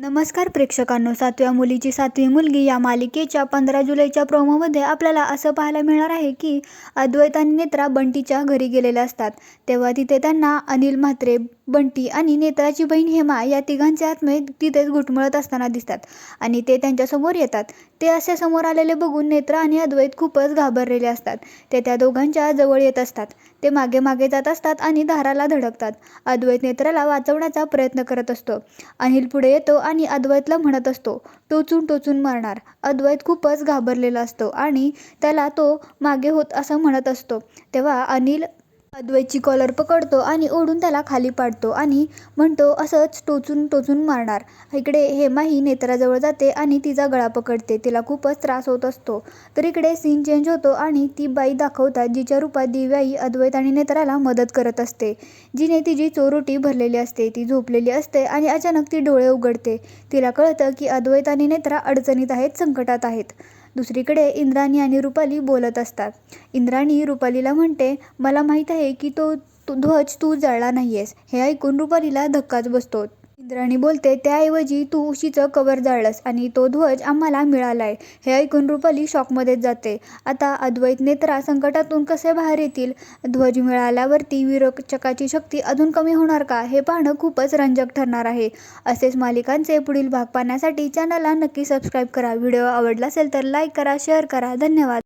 नमस्कार प्रेक्षकांनो सातव्या मुलीची सातवी मुलगी या मालिकेच्या पंधरा जुलैच्या प्रोमोमध्ये आपल्याला असं पाहायला मिळणार आहे की अद्वैत आणि नेत्रा बंटीच्या घरी गेलेल्या असतात. तेव्हा तिथे त्यांना अनिल म्हात्रे बंटी आणि नेत्राची बहीण हेमा या तिघांचे आत्मे तिथेच घुटमळत असताना दिसतात आणि ते त्यांच्यासमोर येतात. ते असे समोर आलेले बघून नेत्रा आणि अद्वैत खूपच घाबरलेले असतात. ते त्या दोघांच्या जवळ येत असतात. ते मागे मागे जात असतात आणि दाराला धडकतात. अद्वैत नेत्राला वाचवण्याचा प्रयत्न करत असतो. अनिल पुढे येतो आणि अद्वैतला म्हणत असतो टोचून टोचून मारणार. अद्वैत खूपच घाबरलेला असतो आणि त्याला तो मागे होत असं म्हणत असतो. तेव्हा अनिल अद्वैतची कॉलर पकडतो आणि ओढून त्याला खाली पाडतो आणि म्हणतो असंच टोचून टोचून मारणार. इकडे हेमा ही नेत्राजवळ जाते आणि तिचा गळा पकडते. तिला खूपच त्रास होत असतो. तर इकडे सीन चेंज होतो आणि ती बाई दाखवतात जिच्या रूपात दिव्याई अद्वैत आणि नेत्राला मदत करत असते. जिने तिची चोरोटी भरलेली असते. ती झोपलेली असते आणि अचानक ती डोळे उघडते. तिला कळतं की अद्वैत आणि नेत्रा अडचणीत आहेत संकटात आहेत. दुसरीकडे इंद्राणी आणि रुपाली बोलत असतात. इंद्राणी रुपालीला म्हणते मला माहीत आहे की तो तू ध्वज तू जळला नाही आहेस हे ऐकून रुपालीला धक्काच बसतो. इंद्राणी बोलते त्याऐवजी तू उशीचं कवर जाळलंस आणि तो ध्वज आम्हाला मिळाला आहे हे ऐकून रुपाली शॉकमध्येच जाते. आता अद्वैत नेत्रा संकटातून कसे बाहेर येतील? ध्वज मिळाल्यावरती विरोचकाची शक्ती अजून कमी होणार का? हे पाहणं खूपच रंजक ठरणार आहे. असेच मालिकांचे पुढील भाग पाहण्यासाठी चॅनलला नक्की सबस्क्राईब करा. व्हिडिओ आवडला असेल तर लाईक करा शेअर करा. धन्यवाद.